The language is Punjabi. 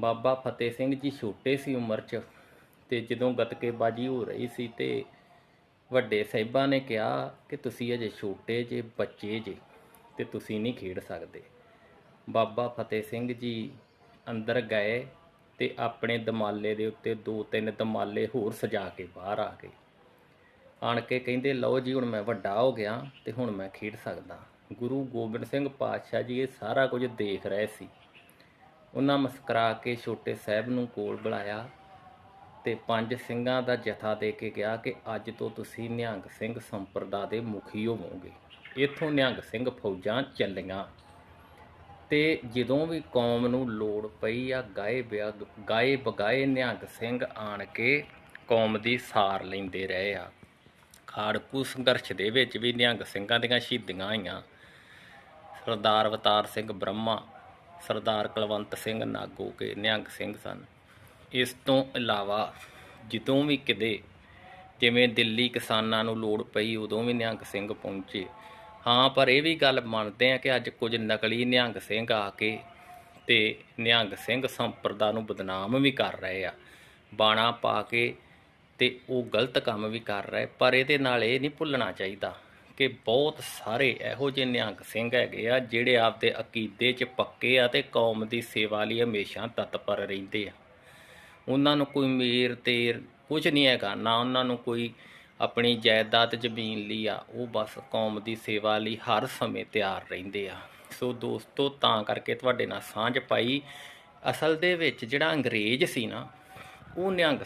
ਬਾਬਾ ਫਤਿਹ ਸਿੰਘ ਜੀ ਛੋਟੇ ਸੀ ਉਮਰ 'ਚ ਤੇ ਜਦੋਂ ਗੱਤਕੇਬਾਜੀ ਹੋ ਰਹੀ ਸੀ ਤੇ ਵੱਡੇ ਸਾਹਿਬਾਂ ਨੇ ਕਿਹਾ ਕਿ ਤੁਸੀਂ ਅਜੇ ਛੋਟੇ ਜੇ, ਬੱਚੇ ਜੇ ਤੇ ਤੁਸੀਂ ਨਹੀਂ ਖੇਡ ਸਕਦੇ। ਬਾਬਾ ਫਤਿਹ ਸਿੰਘ ਜੀ ਅੰਦਰ ਗਏ ਤੇ ਆਪਣੇ ਦਮਾਲੇ ਦੇ ਉੱਤੇ ਦੋ ਤਿੰਨ ਦਮਾਲੇ ਹੋਰ ਸਜਾ ਕੇ ਬਾਹਰ ਆ ਗਏ। ਆਣ ਕੇ ਕਹਿੰਦੇ, ਲਓ ਜੀ, ਹੁਣ ਮੈਂ ਵੱਡਾ ਹੋ ਗਿਆ ਤੇ ਹੁਣ ਮੈਂ ਖੇਡ ਸਕਦਾ। ਗੁਰੂ ਗੋਬਿੰਦ ਸਿੰਘ ਪਾਤਸ਼ਾਹ ਜੀ ਇਹ ਸਾਰਾ ਕੁਝ ਦੇਖ ਰਹੇ ਸੀ। ਉਹਨਾਂ ਮੁਸਕਰਾ ਕੇ ਛੋਟੇ ਸਾਹਿਬ ਨੂੰ ਕੋਲ ਬੁਲਾਇਆ ਤੇ ਪੰਜ ਸਿੰਘਾਂ ਦਾ ਜਥਾ ਦੇ ਕੇ ਗਿਆ ਕਿ ਅੱਜ ਤੋਂ ਤੁਸੀਂ ਨਿਹੰਗ ਸਿੰਘ ਸੰਪਰਦਾ ਦੇ ਮੁਖੀ ਹੋਵੋਗੇ। ਇੱਥੋਂ ਨਿਹੰਗ ਸਿੰਘ ਫੌਜਾਂ ਚੱਲੀਆਂ ਤੇ ਜਦੋਂ ਵੀ ਕੌਮ ਨੂੰ ਲੋੜ ਪਈ ਆ ਗਾਏ ਬਿਆ, ਗਾਏ ਬਗਾਏ ਨਿਹੰਗ ਸਿੰਘ ਆਣ ਕੇ ਕੌਮ ਦੀ ਸਾਰ ਲੈਂਦੇ ਰਹੇ ਆ। ਖਾੜਕੂ ਸੰਘਰਸ਼ ਦੇ ਵਿੱਚ ਵੀ ਨਿਹੰਗ ਸਿੰਘਾਂ ਦੀਆਂ ਸ਼ਹੀਦੀਆਂ ਆਈਆਂ। ਸਰਦਾਰ ਅਵਤਾਰ ਸਿੰਘ ਬ੍ਰਹਮਾ ਸਰਦਾਰ ਕੁਲਵੰਤ ਸਿੰਘ ਨਾਗੋ ਕੇ ਨਿਹੰਗ ਸਿੰਘ ਸਨ। ਇਸ ਤੋਂ ਇਲਾਵਾ ਜਦੋਂ ਵੀ ਕਿਤੇ ਜਿਵੇਂ ਦਿੱਲੀ ਕਿਸਾਨਾਂ ਨੂੰ ਲੋੜ ਪਈ ਉਦੋਂ ਵੀ ਨਿਹੰਗ ਸਿੰਘ ਪਹੁੰਚੇ। ਹਾਂ, ਪਰ ਇਹ ਵੀ ਗੱਲ ਮੰਨਦੇ ਆ ਕਿ ਅੱਜ ਕੁਝ ਨਕਲੀ ਨਿਹੰਗ ਸਿੰਘ ਆ ਕੇ ਤੇ ਨਿਹੰਗ ਸਿੰਘ ਸੰਪਰਦਾ ਨੂੰ ਬਦਨਾਮ ਵੀ ਕਰ ਰਹੇ ਆ। ਬਾਣਾ ਪਾ ਕੇ ਤੇ ਉਹ ਗਲਤ ਕੰਮ ਵੀ ਕਰ ਰਹੇ, ਪਰ ਇਹਦੇ ਨਾਲ ਇਹ ਨਹੀਂ ਭੁੱਲਣਾ ਚਾਹੀਦਾ। ਕਿ ਬਹੁਤ ਸਾਰੇ ਇਹੋ ਜਿਹੇ ਨਿਹੰਗ ਸਿੰਘ ਹੈਗੇ ਆ, ਜਿਹੜੇ ਆਪਦੇ ਅਕੀਦੇ 'ਚ ਪੱਕੇ ਆ ਤੇ ਕੌਮ ਦੀ ਸੇਵਾ ਲਈ ਹਮੇਸ਼ਾ ਤਤਪਰ ਰਹਿੰਦੇ ਆ। ਉਹਨਾਂ ਨੂੰ ਕੋਈ ਮੇਰ ਤੇਰ ਕੁਝ ਨਹੀਂ ਹੈਗਾ, ਨਾ ਉਹਨਾਂ ਨੂੰ ਕੋਈ ਆਪਣੀ ਜਾਇਦਾਦ ਜ਼ਮੀਨ ਲਈ ਆ, ਉਹ ਬਸ ਕੌਮ ਦੀ ਸੇਵਾ ਲਈ ਹਰ ਸਮੇਂ ਤਿਆਰ ਰਹਿੰਦੇ ਆ। ਸੋ ਦੋਸਤੋ, ਤਾਂ ਕਰਕੇ ਤੁਹਾਡੇ ਨਾਲ ਸਾਂਝ ਪਾਈ। ਅਸਲ ਦੇ ਵਿੱਚ ਜਿਹੜਾ ਅੰਗਰੇਜ਼ ਸੀ ਨਾ, ਉਹ ਨਿਹੰਗ